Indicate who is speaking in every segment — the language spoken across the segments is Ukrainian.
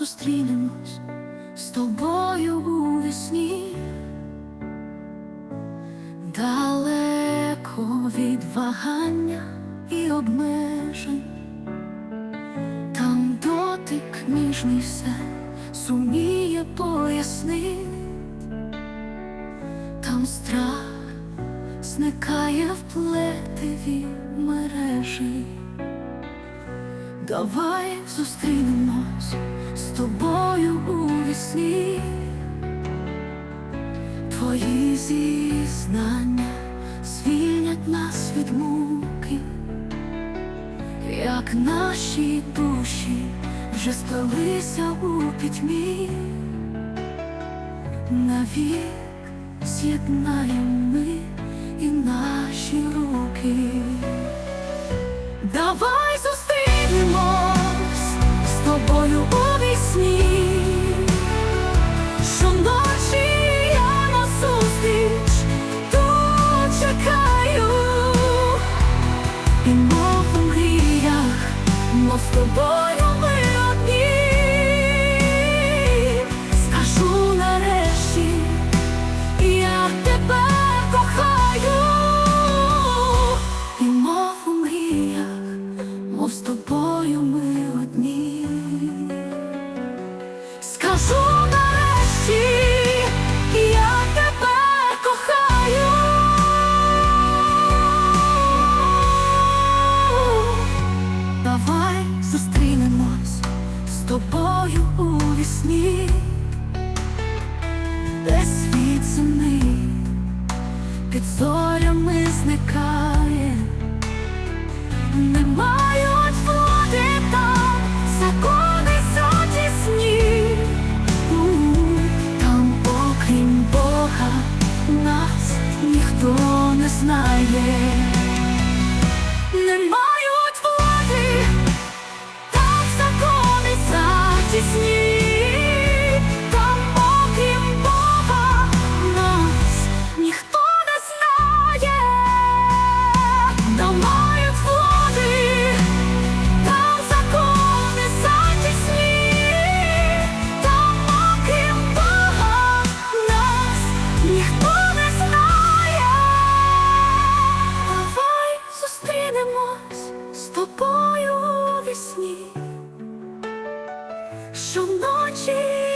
Speaker 1: зустрінемось з тобою у весні, далеко від вагання і обмежень, там дотик ніжний все суміє пояснити, там страх зникає в плетеві мережі. Давай зустрінемось з тобою у вісні. Твої зізнання звільнять нас від муки, як наші душі вже сплелися у пітьмі, навік з'єднаємо ми і наші руки. Давай тобою ми одні. Скажу нарешті, я тебе кохаю, і мов у мріях, мов з тобою ми одні. Скажу у Щоночі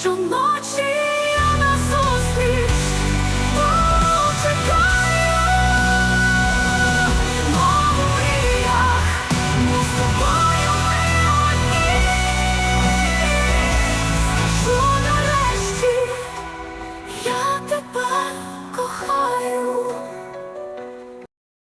Speaker 1: що ночі.